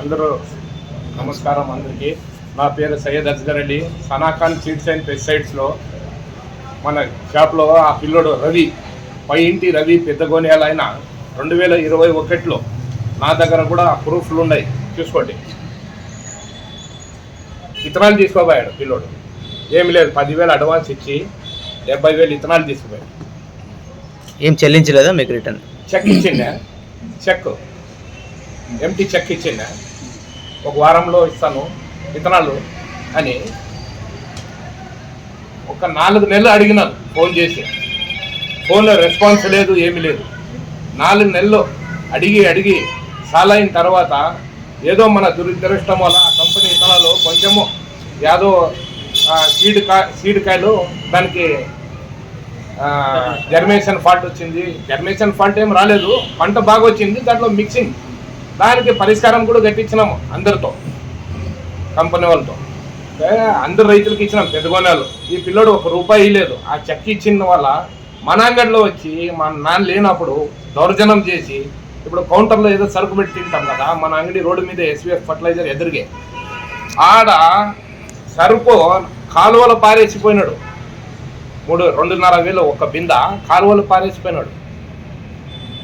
అందరూ నమస్కారం అందరికీ. నా పేరు సయ్యద్ అజ్గర్ అలీ. సనాఖాన్ సీడ్స్ అండ్ పెస్టిసైడ్స్లో మన షాప్లో ఆ పిల్లోడు రవి పై ఇంటి రవి పెద్దగోనేయాల ఆయన రెండు వేల ఇరవై ఒకటిలో నా దగ్గర కూడా ప్రూఫ్లు ఉన్నాయి. చూసుకోండి. ఇతనాలు తీసుకోబోయాడు పిల్లోడు. ఏమి లేదు పదివేలు అడ్వాన్స్ ఇచ్చి డెబ్బై వేలు ఇతనాలు తీసుకుపోయాడు. ఏం చెల్లించలేదా మీకు రిటర్న్? చెక్ ఇచ్చిండే. చెక్. ఎంటీ చెక్ ఇచ్చిన ఒక వారంలో ఇస్తాను. విత్తనాలు అని ఒక నాలుగు నెలలు అడిగినాను. ఫోన్ చేసి. ఫోన్లో రెస్పాన్స్ లేదు ఏమీ లేదు. నాలుగు నెలలు అడిగి అడిగి సాలైన తర్వాత ఏదో మన దురదృష్టం వల్ల ఆ కంపెనీ విత్తనాలు కొంచెము యాదో సీడ్ కా సీడ్ కాయలు దానికి జర్మేషన్ ఫాల్ట్ వచ్చింది. జర్మేషన్ ఫాల్ట్ ఏం రాలేదు. పంట బాగా వచ్చింది దాంట్లో మిక్సింగ్ దానికి పరిష్కారం కూడా గట్టించినాము అందరితో కంపెనీ వాళ్ళతో. అందరు రైతులకి ఇచ్చినాం పెద్దగొనాలు ఈ పిల్లోడు ఒక రూపాయి లేదు. ఆ చెక్ ఇచ్చిన వల్ల మన అంగడిలో వచ్చి మన నాన్న లేనప్పుడు దౌర్జన్యం చేసి ఇప్పుడు కౌంటర్లో ఏదో సరుకు పెట్టి తింటాం కదా మన అంగడి రోడ్డు మీద ఎస్విఎఫ్ ఫర్టిలైజర్ ఎదురుగే. ఆడ సరుకు కాలువలు పారేసిపోయినాడు. మూడు రెండున్నర వేలు ఒక బింద కాలువలు పారేసిపోయినాడు.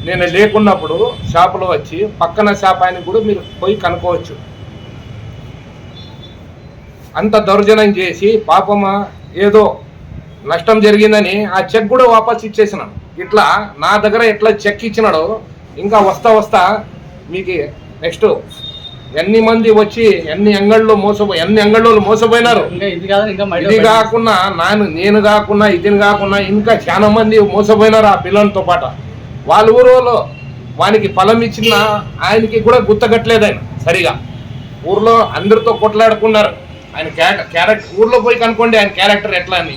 నేను లేకున్నప్పుడు షాపులో వచ్చి పక్కన షాప్ ఆయన కూడా మీరు పోయి కనుక్కోవచ్చు. అంత దౌర్జన్యం చేసి పాపమా ఏదో నష్టం జరిగిందని ఆ చెక్ కూడా వాపస్ ఇచ్చేసినాను. ఇట్లా నా దగ్గర ఎట్లా చెక్ ఇచ్చినాడో ఇంకా వస్తా వస్తా మీకు నెక్స్ట్ ఎన్ని మంది వచ్చి ఎన్ని అంగళ్ళు మోసపో ఎన్ని అంగళ్ళు మోసపోయినారు? ఇంకా ఇది ఇది కాకుండా నాను నేను కాకుండా ఇతను కాకుండా ఇంకా చాలా మంది మోసపోయినారు ఆ పిల్లలతో పాటు. వాళ్ళ ఊరులో వానికి ఫలం ఇచ్చిన ఆయనకి కూడా గుర్తగట్టలేదు ఆయన సరిగా. ఊర్లో అందరితో కొట్లాడుకున్నారు. ఆయన క్యారెక్టర్ ఊర్లో పోయి కనుక్కోండి ఆయన క్యారెక్టర్ ఎట్లా అని.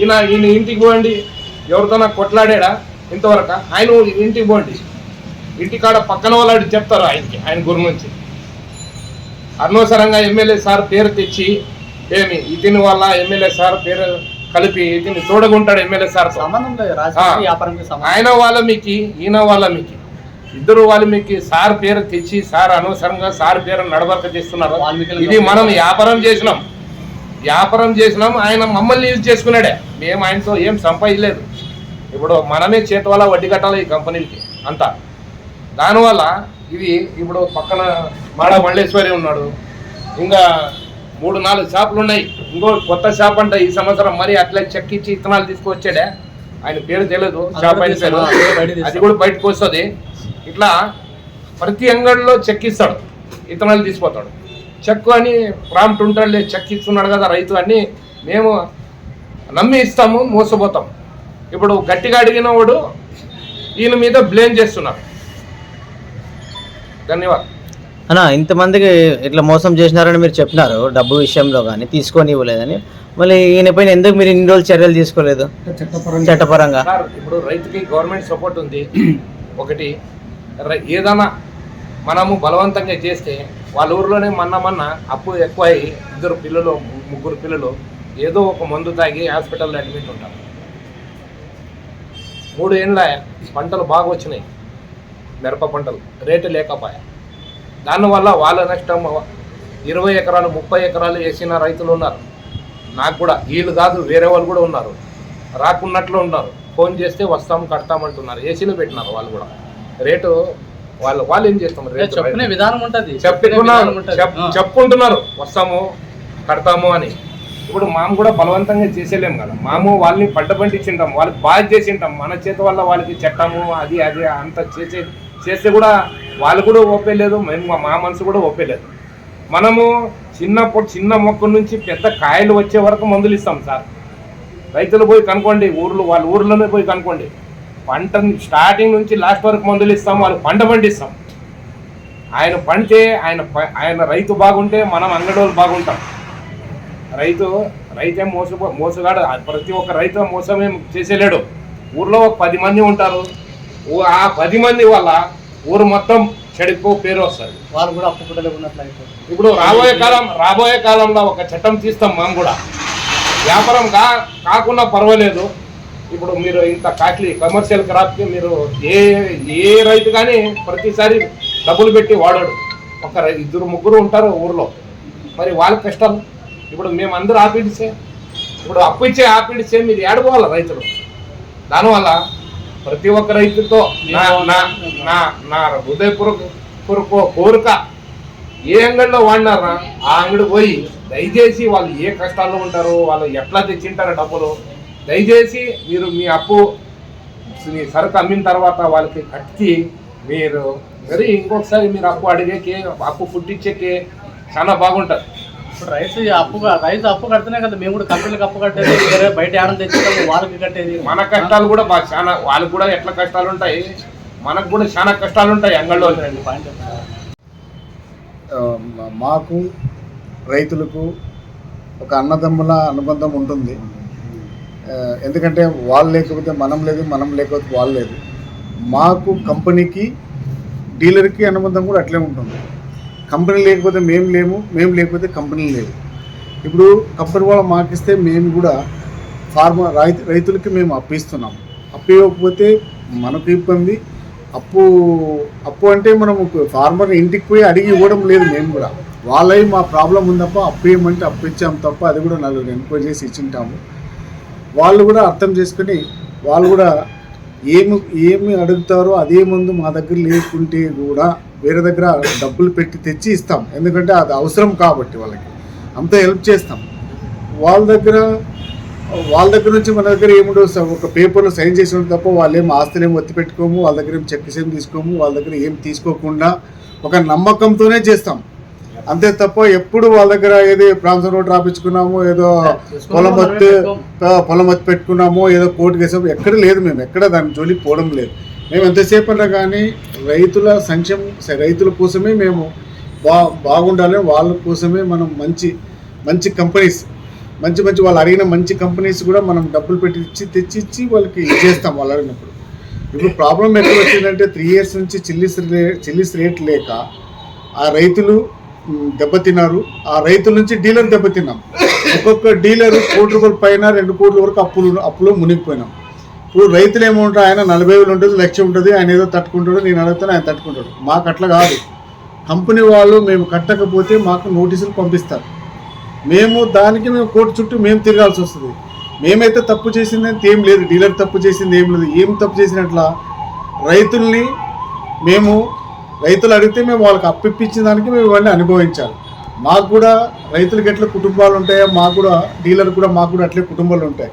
ఈయన ఈయన ఇంటికి పోండి. ఎవరితోనా కొట్లాడా ఇంతవరకు? ఆయన ఇంటికి పోండి. ఇంటికాడ పక్కన వాళ్ళు చెప్తారు ఆయనకి ఆయన గురించి అనవసరంగా ఎమ్మెల్యే సార్ పేరు తెచ్చి ఏమి ఇతని వల్ల ఎమ్మెల్యే సార్ పేరు కలిపి ఇతని తోడగుంటాడు ఎమ్మెల్యే సార్ ఆయన వాళ్ళ మీకు ఈయన వాళ్ళ మీకు ఇద్దరు వాళ్ళు మీకు సార్ పేరు తెచ్చి సార్ అనవసరంగా సార్ పేరు నడవక చేస్తున్నారు. ఇది మనం వ్యాపారం చేసినాం. వ్యాపారం చేసినాం ఆయన మమ్మల్ని యూజ్ చేసుకున్నాడే. మేము ఆయనతో ఏం సంపాదించలేదు. ఇప్పుడు మనమే చేతి వల్ల వడ్డీ కట్టాలి ఈ కంపెనీలకి అంతా. దానివల్ల ఇది ఇప్పుడు పక్కన మాడ మల్లేశ్వరి ఉన్నాడు. ఇంకా మూడు నాలుగు షాపులు ఉన్నాయి. ఇంకో కొత్త షాప్ అంట ఈ సంవత్సరం. మరి అట్లా చెక్ ఇచ్చి ఇత్తనాలు తీసుకొచ్చాడే. ఆయన పేరు తెలియదు షాప్ అయిన పేరు. అది కూడా బయటకు వస్తుంది. ఇట్లా ప్రతి అంగడిలో చెక్ ఇస్తాడు. ఇత్తనాలు తీసుకుపోతాడు చెక్ అని ప్రాంప్ట్ ఉంటాడులే చెక్ ఇస్తున్నాడు కదా రైతు అని మేము నమ్మి ఇస్తాము మోసపోతాం. ఇప్పుడు గట్టిగా అడిగిన వాడు ఈయన మీద బ్లేమ్ చేస్తున్నారు. ధన్యవాదాలు. అన్న ఇంతమందికి ఇట్లా మోసం చేసినారని మీరు చెప్పినారు డబ్బు విషయంలో కానీ తీసుకొని ఇవ్వలేదని. మళ్ళీ ఈయన పైన ఎందుకు మీరు ఇన్ని రోజులు చర్యలు తీసుకోలేదు? చట్టపరంగా. సార్ ఇప్పుడు రైతుకి గవర్నమెంట్ సపోర్ట్ ఉంది. ఒకటి ఏదైనా మనము బలవంతంగా చేస్తే వాళ్ళ ఊర్లోనే మొన్న మొన్న అప్పు ఎక్కువ అయ్యి ఇద్దరు పిల్లలు ముగ్గురు పిల్లలు ఏదో ఒక మందు తాగి హాస్పిటల్లో అడ్మిట్ ఉంటారు. మూడు ఏళ్ళ పంటలు బాగా వచ్చినాయి మిరప పంటలు రేటు లేకపోయా. దానివల్ల వాళ్ళ నష్టం ఇరవై ఎకరాలు ముప్పై ఎకరాలు వేసిన రైతులు ఉన్నారు. నాకు కూడా వీళ్ళు కాదు వేరే వాళ్ళు కూడా ఉన్నారు. రాకున్నట్లు ఉన్నారు. ఫోన్ చేస్తే వస్తాం కడతామంటున్నారు. ఏసీలు పెట్టినారు వాళ్ళు కూడా. రేటు వాళ్ళు వాళ్ళు ఏం చేస్తాం రేటు చెప్పుకునే విధానం ఉంటది. చెప్పుకున్నారు. చెప్పుకుంటున్నారు. వస్తాము కడతాము అని. ఇప్పుడు మాము కూడా బలవంతంగా చేసేలేం కదా. మాము వాళ్ళని పంట పండించింటాం. వాళ్ళకి బాగా చేసింటాం. మన చేతి వల్ల వాళ్ళకి చట్టము అది అది అంత చేసే చేస్తే కూడా వాళ్ళు కూడా ఒప్పలేదు మేము మా మనసు కూడా ఒప్పేలేదు మనము చిన్నప్పుడు చిన్న మొక్క నుంచి పెద్ద కాయలు వచ్చే వరకు మందులు ఇస్తాం సార్. రైతులు పోయి కనుక్కోండి ఊర్లు వాళ్ళ ఊర్లోనే పోయి కనుక్కోండి. పంట స్టార్టింగ్ నుంచి లాస్ట్ వరకు మందులు ఇస్తాం వాళ్ళు పంట పండిస్తాం. ఆయన పంటే ఆయన ప- ఆయన రైతు బాగుంటే మనం అంగడోళ్ళు బాగుంటాం. రైతు రైతే మోసపో మోసగాడు ప్రతి ఒక్క రైతు మోసమే చేసేలేడు. ఊర్లో ఒక పది మంది ఉంటారు. ఆ పది మంది వల్ల ఊరు మొత్తం చెడిపో పేరు వస్తుంది. వాళ్ళు కూడా అప్పు పుట్టలు ఉన్నట్లు అయిపోతుంది ఇప్పుడు రాబోయే కాలం రాబోయే కాలంలో ఒక చట్టం తీస్తాం మనం కూడా. వ్యాపారం కా కాకుండా పర్వాలేదు. ఇప్పుడు మీరు ఇంత కాస్ట్లీ కమర్షియల్ క్రాప్కి మీరు ఏ ఏ రైతు కానీ ప్రతిసారి డబ్బులు పెట్టి వాడాడు. ఒక ఇద్దరు ముగ్గురు ఉంటారు ఊర్లో. మరి వాళ్ళ కష్టాలు ఇప్పుడు మేము అందరూ ఆపిడిసే. ఇప్పుడు అప్పు ఇచ్చే ఆపిడిసే మీరు ఏడుకోవాలి రైతులు? దానివల్ల ప్రతి ఒక్క రైతుతో నా నా నా నా హృదయపూర్వక పూర్వక కోరిక ఏ అంగడిలో వాడినారా? ఆ అంగడి పోయి దయచేసి వాళ్ళు ఏ కష్టాల్లో ఉంటారు వాళ్ళు ఎట్లా తెచ్చింటారు డబ్బులు దయచేసి మీరు మీ అప్పు మీ సరుకు అమ్మిన తర్వాత వాళ్ళకి కట్టి మీరు మరి ఇంకొకసారి మీరు అప్పు అడిగేకి అప్పు పుట్టించేకి చాలా బాగుంటుంది. ఇప్పుడు రైతు అప్పు రైతు అప్పు కడితేనే కదా మేము కూడా కంపెనీకి అప్పు కట్టేది వేరే బయట ఏడం తెచ్చుకోవాలి వాళ్ళకి కట్టేది. మన కష్టాలు కూడా బాగా చాలా వాళ్ళకి కూడా ఎట్లా కష్టాలు ఉంటాయి? మనకు కూడా చాలా కష్టాలు ఉంటాయి మా- మాకు రైతులకు ఒక అన్నదమ్ముల అనుబంధం ఉంటుంది. ఎందుకంటే వాళ్ళు లేకపోతే మనం లేదు మనం లేకపోతే వాళ్ళు లేదు. మాకు కంపెనీకి డీలర్కి అనుబంధం కూడా అట్లే ఉంటుంది. కంపెనీ లేకపోతే మేము లేము మేము లేకపోతే కంపెనీలు లేవు ఇప్పుడు కంపెనీ వాళ్ళు మాకిస్తే మేము కూడా ఫార్మర్ రైతు రైతులకి మేము అప్పిస్తున్నాం అప్పు ఇవ్వకపోతే మనకు ఇబ్బంది. అప్పు అప్పు అంటే మనం ఫార్మర్ ఇంటికి పోయి అడిగి ఇవ్వడం లేదు మేము కూడా. వాళ్ళవి మా ప్రాబ్లం ఉందప్ప అప్పు ఇవ్వమంటే అప్పు ఇచ్చాము తప్ప అది కూడా నలుగురు ఎంక్వైరీ చేసి ఇచ్చింటాము. వాళ్ళు కూడా అర్థం చేసుకుని వాళ్ళు కూడా ఏమి ఏమి అడుగుతారో అదే ముందు మా దగ్గర లేకుంటే కూడా వేరే దగ్గర డబ్బులు పెట్టి తెచ్చి ఇస్తాం. ఎందుకంటే అది అవసరం కాబట్టి వాళ్ళకి. అంత హెల్ప్ చేస్తాం. వాళ్ళ దగ్గర వాళ్ళ దగ్గర నుంచి మన దగ్గర ఏముండవు సార్ ఒక పేపర్లో సైన్ చేసి ఉంటుంది తప్ప వాళ్ళు ఏం ఆస్తులు ఏం ఒత్తి పెట్టుకోము వాళ్ళ దగ్గర ఏం చెక్స్ ఏం తీసుకోము వాళ్ళ దగ్గర ఏం తీసుకోకుండా ఒక నమ్మకంతోనే చేస్తాం. అంతే తప్ప ఎప్పుడు వాళ్ళ దగ్గర ఏది ప్రాంతం రోడ్ రాపించుకున్నాము ఏదో పొలం పొలం పెట్టుకున్నాము ఏదో కోర్టు కేసాము ఎక్కడ లేదు మేము. ఎక్కడ దాని జోలికి పోవడం లేదు. మేము ఎంతసేపు అన్నా కానీ రైతుల సంక్షేమ రైతుల కోసమే మేము బా బాగుండాలి. వాళ్ళ కోసమే మనం మంచి మంచి కంపెనీస్ మంచి మంచి వాళ్ళు అడిగిన మంచి కంపెనీస్ కూడా మనం డబ్బులు పెట్టి ఇచ్చి తెచ్చి ఇచ్చి వాళ్ళకి ఇచ్చేస్తాం వాళ్ళు అడిగినప్పుడు. ఇప్పుడు ప్రాబ్లం ఎక్కడ వచ్చిందంటే త్రీ ఇయర్స్ నుంచి చిల్లీస్ రే చిల్లీస్ రేట్ లేక ఆ రైతులు దెబ్బతిన్నారు. ఆ రైతుల నుంచి డీలర్ దెబ్బతిన్నాం. ఒక్కొక్క డీలర్ కోటి రూపాయల పైన రెండు కోట్ల వరకు అప్పులు అప్పులో మునిగిపోయినాం. ఇప్పుడు రైతులు ఏముంటారు ఆయన నలభై వేలు ఉంటుంది లక్ష ఉంటుంది ఆయన ఏదో తట్టుకుంటాడు నేను అడుగుతాను ఆయన తట్టుకుంటాడు. మాకు అట్లా కాదు. కంపెనీ వాళ్ళు మేము కట్టకపోతే మాకు నోటీసులు పంపిస్తారు. మేము దానికి మేము కోర్టు చుట్టూ మేము తిరగాల్సి వస్తుంది. మేమైతే తప్పు చేసింది ఏం లేదు. డీలర్ తప్పు చేసింది ఏం లేదు. ఏం తప్పు చేసినట్ల రైతుల్ని మేము రైతులు అడిగితే మేము వాళ్ళకి అప్పిప్పించిన దానికి మేము ఇవన్నీ అనుభవించాలి. మాకు కూడా రైతులకి ఎట్లా కుటుంబాలు ఉంటాయో మాకు కూడా డీలర్ కూడా మాకు కూడా అట్లే కుటుంబాలు ఉంటాయి.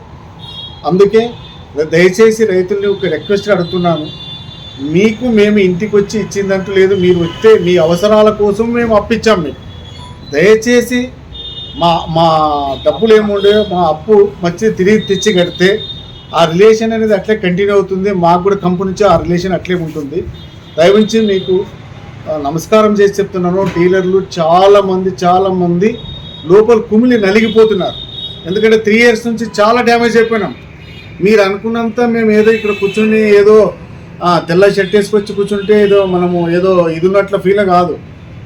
అందుకే దయచేసి రైతుల్ని ఒక రిక్వెస్ట్ అడుగుతున్నాను మీకు మేము ఇంటికి వచ్చి ఇచ్చిందంటూ లేదు మీరు వస్తే మీ అవసరాల కోసం మేము అప్పించాం మీకు. దయచేసి మా మా డబ్బులు ఏముండే మా అప్పు వచ్చి తిరిగి తెచ్చి కడితే ఆ రిలేషన్ అనేది అట్లే కంటిన్యూ అవుతుంది. మాకు కూడా కంపెనీ నుంచి ఆ రిలేషన్ అట్లే ఉంటుంది. దయవించి మీకు నమస్కారం చేసి చెప్తున్నాను. డీలర్లు చాలామంది చాలామంది లోపల కుమిలి నలిగిపోతున్నారు. ఎందుకంటే త్రీ ఇయర్స్ నుంచి చాలా డ్యామేజ్ అయిపోయినాం. మీరు అనుకున్నంత మేము ఏదో ఇక్కడ కూర్చొని ఏదో తెల్ల షర్ట్ వేసుకొచ్చి కూర్చుంటే ఏదో మనము ఏదో ఇది ఉన్నట్ల ఫీల్ కాదు.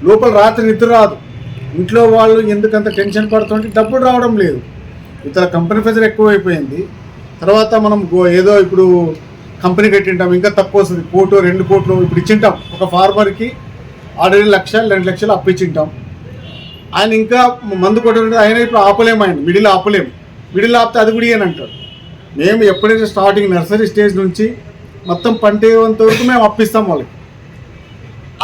లోపల రాత్రి నిద్ర రాదు. ఇంట్లో వాళ్ళు ఎందుకంత టెన్షన్ పడుతుంటే డబ్బులు రావడం లేదు. ఇతర కంపెనీ ప్రెజర్ ఎక్కువైపోయింది. తర్వాత మనం ఏదో ఇప్పుడు కంపెనీ కట్టింటాం. ఇంకా తక్కువ వస్తుంది. కోటు రెండు కోట్లు ఇప్పుడు ఇచ్చింటాం. ఒక ఫార్మర్కి ఆల్రెడీ లక్ష రెండు లక్షలు అప్పించింటాం ఆయన ఇంకా మందు కొట్టాలంటే ఆయన ఇప్పుడు ఆపలేము ఆయన. మిడిల్ ఆపలేము మిడిల్ ఆపితే అది కూడా అంటారు మేము ఎప్పుడైతే స్టార్టింగ్ నర్సరీ స్టేజ్ నుంచి మొత్తం పంట వరకు మేము అప్పిస్తాం వాళ్ళకి.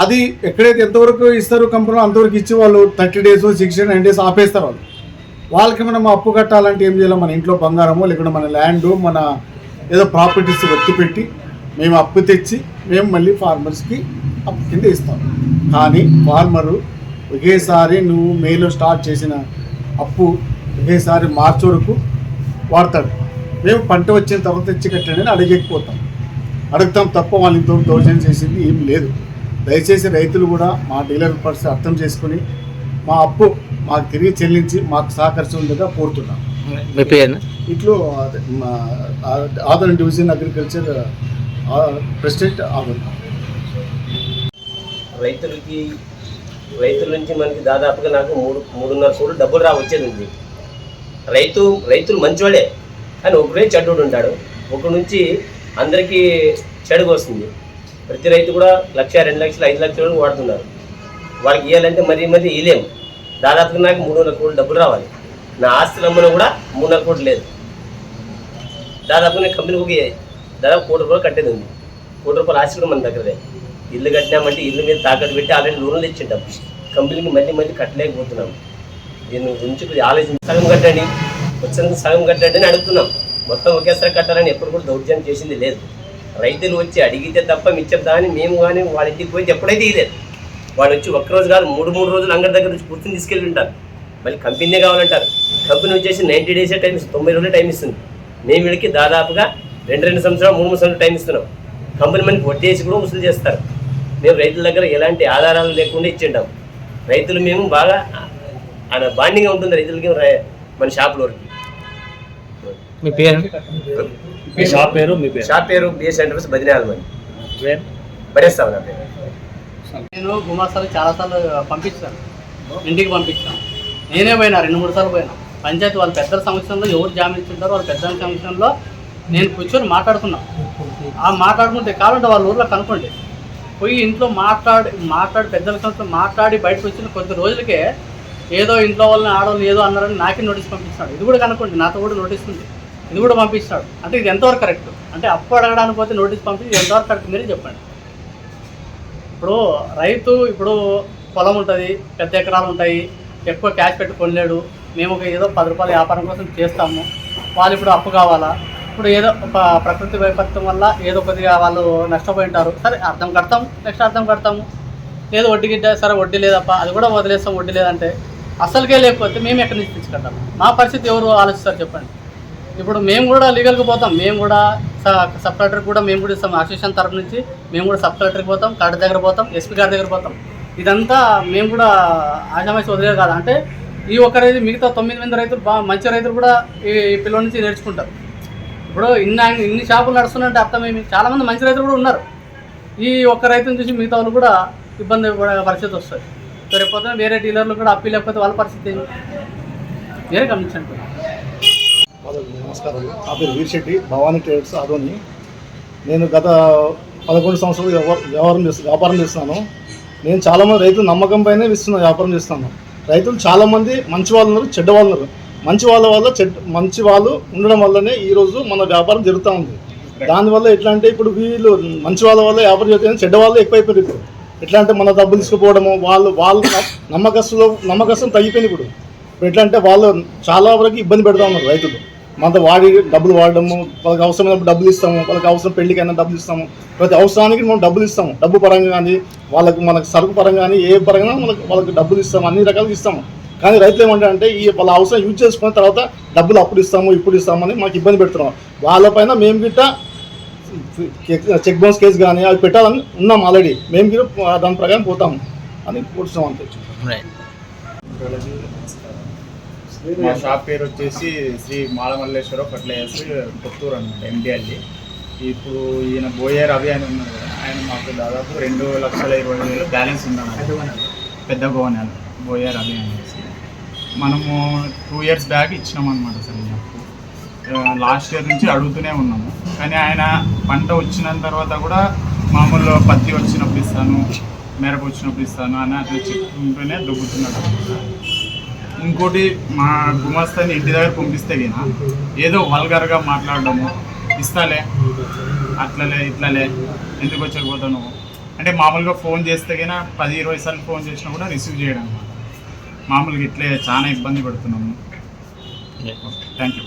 అది ఎక్కడైతే ఎంతవరకు ఇస్తారు కంపెనీ అంతవరకు ఇచ్చి వాళ్ళు thirty days sixty nine days ఆపేస్తారు వాళ్ళు. వాళ్ళకి మనం అప్పు కట్టాలంటే ఏం చేయాలి? మన ఇంట్లో బంగారము లేకుంటే మన ల్యాండ్ మన ఏదో ప్రాపర్టీస్ ఒత్తి పెట్టి మేము అప్పు తెచ్చి మేము మళ్ళీ ఫార్మర్స్కి అప్పు కింద ఇస్తాం. కానీ ఫార్మరు ఒకేసారి నువ్వు మేలో స్టార్ట్ చేసిన అప్పు ఒకేసారి మార్చి వరకు వాడతాడు. మేము పంట వచ్చిన తర్వాత తెచ్చి కట్టండి అని అడిగకపోతాం. అడుగుతాం తప్ప వాళ్ళు ఇంతవరకు దౌర్జన్యం చేసింది ఏం లేదు. దయచేసి రైతులు కూడా మా డీలర్ పరిస్థితి అర్థం చేసుకుని మా అప్పు మాకు తిరిగి చెల్లించి మాకు సహకరించగా కోరుతున్నాం. మీ పేరు ఇట్లో మా ఆదరణ డివిజన్ అగ్రికల్చర్ ప్రెసిడెంట్ ఆదరణ. రైతులకి రైతుల నుంచి మనకి దాదాపుగా నాకు మూడు మూడున్నర కోట్లు డబ్బులు రా వచ్చేది రైతు రైతులు మంచివాడే. కానీ ఒకడే చెడ్డోడు ఉంటాడు ఒక నుంచి అందరికీ చెడుగు వస్తుంది. ప్రతి రైతు కూడా లక్ష రెండు లక్షలు ఐదు లక్షలు వాడుతున్నారు. వాళ్ళకి ఇవ్వాలంటే మరీ మరీ ఇవ్వలేము దాదాపుగా నాకు మూడున్నర కోట్లు డబ్బులు రావాలి. నా ఆస్తులు అమ్మన కూడా మూడున్నర కోట్లు లేదు. దాదాపు నేను కంపెనీకి ఒక దాదాపు కోటి రూపాయలు కట్టేది ఉంది. కోటి రూపాయలు ఆస్తి కూడా మన దగ్గరదే. ఇల్లు కట్టినామంటే ఇల్లు మీద తాకట్టు పెట్టి ఆల్రెడీ లోన్లు ఇచ్చింటాం కంపెనీకి మళ్ళీ మళ్ళీ కట్టలేకపోతున్నాం. దీని గురించి కొద్దిగా కట్టండి? వచ్చినందుకు సగం కట్టండి అని అడుగుతున్నాం. మొత్తం ఒకేసారి కట్టాలని ఎప్పుడు కూడా దౌర్జన్యం చేసింది లేదు. రైతులు వచ్చి అడిగితే తప్ప మిచ్చదా అని మేము కానీ వాళ్ళ ఇంటికి పోయి ఎప్పుడైతే ఇలేదు వాడు వచ్చి ఒక్కరోజు కాదు మూడు మూడు రోజులు అంగడి దగ్గర నుంచి కూర్చొని తీసుకెళ్ళి ఉంటారు. మళ్ళీ కంపెనీ కావాలంటారు. కంపెనీ వచ్చేసి నైంటీ డేసే టైం ఇస్తుంది తొంభై రోజులే టైం ఇస్తుంది. మేము వీళ్ళకి దాదాపుగా రెండు రెండు సంవత్సరాలు మూడు మూడు సంవత్సరాలు టైం ఇస్తున్నాం. కంపెనీ మనకి వడ్డేసి కూడా వసూలు చేస్తారు. మేము రైతుల దగ్గర ఎలాంటి ఆధారాలు లేకుండా ఇచ్చింటాం రైతులు మేము బాగా ఆడ బాండింగ్ ఉంటుంది రైతులకి మన మన షాపులో మీ పేరు? మీ షాప్ పేరు మీ పేరు? షాప్ పేరు బిఎస్ ఎంటర్ప్రైస్ బదినాలు మంది పేరు పడేస్తాం నా పేరు? నేను గుమాస్తాలు చాలాసార్లు పంపించాను. ఇంటికి పంపించాను. నేనే పోయినా రెండు మూడు సార్లు పోయినా. పంచాయతీ వాళ్ళ పెద్దల సమక్షంలో ఎవరు జామీన్ ఇచ్చింటారో వాళ్ళ పెద్దల సమక్షంలో నేను కూర్చొని మాట్లాడుకున్నా. ఆ మాట్లాడుకుంటే కావాలంటే వాళ్ళ ఊర్లో కనుక్కోండి. పోయి ఇంట్లో మాట్లాడి మాట్లాడి పెద్దల సమక్షంలో మాట్లాడి బయటకు వచ్చిన కొద్ది రోజులకే ఏదో ఇంట్లో వాళ్ళని ఆడవాళ్ళు ఏదో అన్నారని నాకే నోటీస్ పంపిస్తాడు ఇది కూడా కనుక్కోండి నాతో కూడా నోటీస్ ఉంది. ఇది కూడా పంపిస్తాడు. అంటే ఇది ఎంతవరకు కరెక్ట్? అంటే అప్పు అడగడానికి పోతే నోటీస్ పంపించి ఇది ఎంతవరకు కరెక్ట్ మీరే చెప్పండి. ఇప్పుడు రైతు ఇప్పుడు పొలం ఉంటుంది పెద్ద ఎకరాలు ఉంటాయి ఎక్కువ క్యాష్ పెట్టి కొనలేడు మేము ఒక ఏదో పది రూపాయల వ్యాపారం కోసం చేస్తాము వాళ్ళు ఇప్పుడు అప్పు కావాలా? ఇప్పుడు ఏదో ఒక ప్రకృతి వైపత్యం వల్ల ఏదో కొద్దిగా వాళ్ళు నష్టపోయి ఉంటారు సరే అర్థం కడతాం నెక్స్ట్ అర్థం కడతాము. లేదు వడ్డీ గిడ్డ సరే వడ్డీ లేదప్ప అది కూడా వదిలేస్తాం వడ్డీ లేదంటే. అసలుకే లేకపోతే మేము ఎక్కడి నుంచి తెచ్చుకుంటాం? మా పరిస్థితి ఎవరు ఆలోచిస్తారు చెప్పండి. ఇప్పుడు మేము కూడా లీగల్కి పోతాం. మేము కూడా సబ్ కలెక్టర్ కూడా మేము కూడా ఇస్తాం. అసోసియేషన్ తరఫు నుంచి మేము కూడా సబ్ కలెక్టర్కి పోతాం కలెక్టర్ దగ్గర పోతాం ఎస్పీ గారి దగ్గర పోతాం. ఇదంతా మేము కూడా ఆశామాసి వదిలేదు కాదు. అంటే ఈ ఒక్క రైతు మిగతా తొమ్మిది మంది రైతులు బాగా మంచి రైతులు కూడా ఈ పిల్లల నుంచి నేర్చుకుంటారు. ఇప్పుడు ఇన్ని ఇన్ని షాపులు నడుస్తున్నాయంటే అర్థమేమి చాలామంది మంచి రైతులు కూడా ఉన్నారు. ఈ ఒక్క రైతుని చూసి మిగతా వాళ్ళు కూడా ఇబ్బంది పడే పరిస్థితి వస్తుంది. రేపు వేరే డీలర్లు కూడా అప్పీ లేకపోతే వాళ్ళ పరిస్థితి ఏంటి? వేరే గమనించండి. నమస్కారం. నా పేరు వీర్శెట్టి భవానీ ట్రేడ్స్ అదోని నేను గత పదకొండు సంవత్సరాలు వ్యవహారం చేస్తు వ్యాపారం చేస్తున్నాను. నేను చాలామంది రైతులు నమ్మకం పైనే వ్యాపారం చేస్తాను రైతులు చాలామంది మంచి వాళ్ళు ఉన్నారు చెడ్డ వాళ్ళు ఉన్నారు మంచి వాళ్ళ వల్ల చెడ్డ మంచి వాళ్ళు ఉండడం వల్లనే ఈరోజు మన వ్యాపారం జరుగుతూ ఉంది. దానివల్ల ఎట్లా అంటే ఇప్పుడు వీళ్ళు మంచి వాళ్ళ వల్ల వ్యాపారం చేస్తే చెడ్డ వాళ్ళు ఎక్కువైపోయారు ఇప్పుడు. ఎట్లా అంటే మన డబ్బులు తీసుకుపోవడము వాళ్ళు వాళ్ళు నమ్మకస్తులు నమ్మకస్తులు తగ్గిపోయింది ఇప్పుడు. ఇప్పుడు ఎట్లా అంటే వాళ్ళు చాలా వరకు ఇబ్బంది పెడతా ఉన్నారు రైతులు. మనతో వాడి డబ్బులు వాడడము వాళ్ళకి అవసరమైనప్పుడు డబ్బులు ఇస్తాము వాళ్ళకి అవసరం పెళ్ళికైనా డబ్బులు ఇస్తాము. ప్రతి అవసరానికి మనం డబ్బులు ఇస్తాము. డబ్బు పరంగా కానీ వాళ్ళకి మనకు సరుకు పరంగా కానీ ఏ పరంగా మనకు వాళ్ళకి డబ్బులు ఇస్తాము అన్ని రకాలుగా ఇస్తాము. కానీ రైతులు ఏమంటారంటే ఈ వాళ్ళ అవసరం యూజ్ చేసుకున్న తర్వాత డబ్బులు అప్పుడు ఇస్తాము ఇప్పుడు ఇస్తామని మాకు ఇబ్బంది పెడుతున్నాం. వాళ్ళపైన మేము గిట్ట చెక్ బౌన్స్ కేసు కానీ అవి పెట్టాలని ఉన్నాం ఆల్రెడీ. మేము కూడా దాని ప్రకారం పోతాము అని కూర్చున్నాం అంతే. రైట్ మా షాప్ పేరు వచ్చేసి శ్రీ మాలమల్లేశ్వర ఫర్టిలైజర్స్ కొత్తూరు అనమాట ఎండిఎల్లి ఇప్పుడు ఈయన బోయే రవి అని ఉన్నారు కదా ఆయన మాకు దాదాపు రెండు లక్షల ఇరవై వేలు బ్యాలెన్స్ ఉందన్నమాట. పెద్ద గోనెలు బోయే రవి అనేసి మనము టూ ఇయర్స్ బ్యాక్ ఇచ్చినాం అనమాట సార్ అప్పు లాస్ట్ ఇయర్ నుంచి అడుగుతూనే ఉన్నాము. కానీ ఆయన పంట వచ్చిన తర్వాత కూడా మామూలు పత్తి వచ్చినప్పుడు ఇస్తాను మిరప వచ్చినప్పుడు ఇస్తాను అని అట్లా చెప్పుకుంటూనే దుబ్బుతున్నాడు. ఇంకోటి మా గుమస్తాని ఇంటి దగ్గర పంపిస్తే గిన ఏదో వల్గర్గా మాట్లాడడము ఇస్తాలే అట్లలే ఇట్లలే ఎందుకు వచ్చకపోతావు నువ్వు? అంటే మామూలుగా ఫోన్ చేస్తే గిన పది ఇరవై సార్లు ఫోన్ చేసినా కూడా రిసీవ్ చేయడం మామూలుగా ఇట్లే చాలా ఇబ్బంది పడుతున్నాము. Thank you